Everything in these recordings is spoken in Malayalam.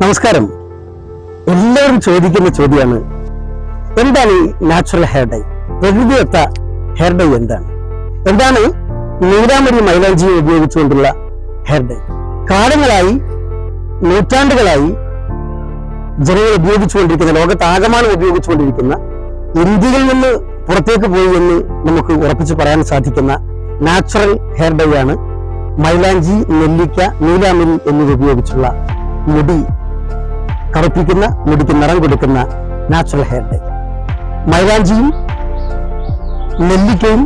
നമസ്കാരം. എല്ലാവരും ചോദിക്കുന്ന ചോദ്യമാണ് എന്താണ് ഈ നാച്ചുറൽ ഹെയർ ഡൈ പ്രകൃതിയൊത്ത ഹെയർ ഡൈ എന്താണ്? എന്താണ് നീരാമരി മൈലാഞ്ചി ഉപയോഗിച്ചുകൊണ്ടുള്ള ഹെയർ ഡൈ കാലങ്ങളായി നൂറ്റാണ്ടുകളായി ജനങ്ങൾ ഉപയോഗിച്ചുകൊണ്ടിരിക്കുന്ന ലോകത്താകമാനം ഉപയോഗിച്ചുകൊണ്ടിരിക്കുന്ന ഇന്ത്യയിൽ നിന്ന് പുറത്തേക്ക് പോയി എന്ന് നമുക്ക് ഉറപ്പിച്ച് പറയാൻ സാധിക്കുന്ന നാച്ചുറൽ ഹെയർ ഡൈ ആണ് മൈലാഞ്ചി നെല്ലിക്ക നീലാമരി എന്നിവ ഉപയോഗിച്ചുള്ള മുടി കറുപ്പിക്കുന്ന മുടിക്ക് നിറം കൊടുക്കുന്ന നാച്ചുറൽ ഹെയർ ഡൈ മൈലാഞ്ചിയും നെല്ലിക്കയും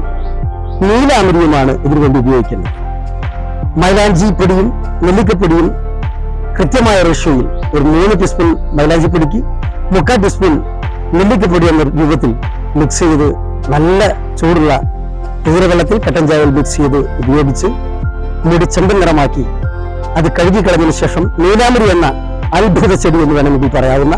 നീലാമരിയുമാണ് ഇതിനു വേണ്ടി ഉപയോഗിക്കുന്നത്. മൈലാഞ്ചി പൊടിയും നെല്ലിക്കപ്പൊടിയും കൃത്യമായ റഷ്യയിൽ ഒരു മൂന്ന് ടീസ്പൂൺ മൈലാഞ്ചി പൊടിക്ക് മുക്കാൽ ടീസ്പൂൺ നെല്ലിക്കപ്പൊടി എന്ന രൂപത്തിൽ മിക്സ് ചെയ്ത് നല്ല ചൂടുള്ള തീരവെള്ളത്തിൽ കട്ടൻ മിക്സ് ചെയ്ത് ഉപയോഗിച്ച് മുടി ചെമ്പൻ നിറമാക്കി അത് കഴുകി കളഞ്ഞതിന് ശേഷം നീലാമരി എന്ന അത്ഭുത ചെടി എന്ന് വേണമെങ്കിൽ പറയാവുന്ന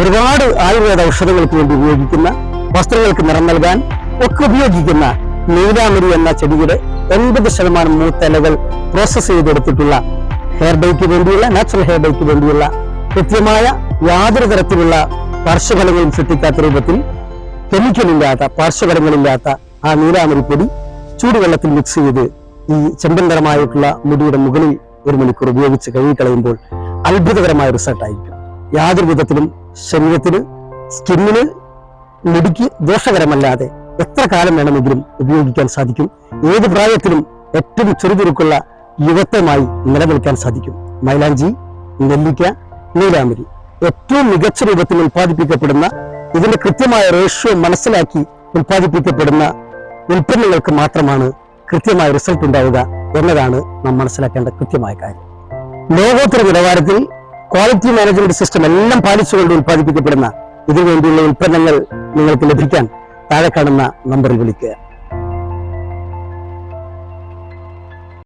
ഒരുപാട് ആയുർവേദ ഔഷധങ്ങൾക്ക് വേണ്ടി ഉപയോഗിക്കുന്ന വസ്ത്രങ്ങൾക്ക് നിറം നൽകാൻ ഒക്കെ ഉപയോഗിക്കുന്ന നീലാമരി എന്ന ചെടിയുടെ എൺപത് ശതമാനം മൂത്തലകൾ പ്രോസസ്സ് ചെയ്തെടുത്തിട്ടുള്ള ഹെയർ ഡൈക്ക് വേണ്ടിയുള്ള നാച്ചുറൽ ഹെയർ ഡൈക്ക് വേണ്ടിയുള്ള കൃത്യമായ യാതൊരു തരത്തിലുള്ള പാർശ്വഫലങ്ങളും സൃഷ്ടിക്കാത്ത രൂപത്തിൽ കെമിക്കൽ ഇല്ലാത്ത പാർശ്വഫലങ്ങളില്ലാത്ത ആ നീലാമരി പൊടി ചൂടുവെള്ളത്തിൽ മിക്സ് ചെയ്ത് ഈ ചെമ്പൻ നിറമായിട്ടുള്ള മുടിയുടെ മുകളിൽ ഒരു മണിക്കൂർ ഉപയോഗിച്ച് കഴുകിക്കളയുമ്പോൾ അത്ഭുതകരമായ റിസൾട്ട് ആയിരിക്കും. യാതൊരു വിധത്തിലും ശരീരത്തിന് സ്കിന്നിന് മുടിക്ക് ദോഷകരമല്ലാതെ എത്ര കാലം വേണമെങ്കിലും ഉപയോഗിക്കാൻ സാധിക്കും. ഏത് പ്രായത്തിലും ഏറ്റവും ചെറുതുരുക്കുള്ള യുവത്വമായി നിലനിൽക്കാൻ സാധിക്കും. മൈലാഞ്ചി നെല്ലിക്ക നീലാമരി ഏറ്റവും മികച്ച രൂപത്തിൽ ഉൽപ്പാദിപ്പിക്കപ്പെടുന്ന ഇതിന്റെ കൃത്യമായ റേഷ്യോ മനസ്സിലാക്കി ഉൽപ്പാദിപ്പിക്കപ്പെടുന്ന ഉൽപ്പന്നങ്ങൾക്ക് മാത്രമാണ് കൃത്യമായ റിസൾട്ട് ഉണ്ടാവുക എന്നതാണ് നാം മനസ്സിലാക്കേണ്ട കൃത്യമായ കാര്യം. ലോകോത്തര നിലവാരത്തിൽ ക്വാളിറ്റി മാനേജ്മെന്റ് സിസ്റ്റം എല്ലാം പാലിച്ചുകൊണ്ട് ഉൽപ്പാദിപ്പിക്കപ്പെടുന്ന ഇതിനുവേണ്ടിയുള്ള ഉൽപ്പന്നങ്ങൾ നിങ്ങൾക്ക് ലഭിക്കാൻ താഴെ കാണുന്ന നമ്പറിൽ വിളിക്കുക.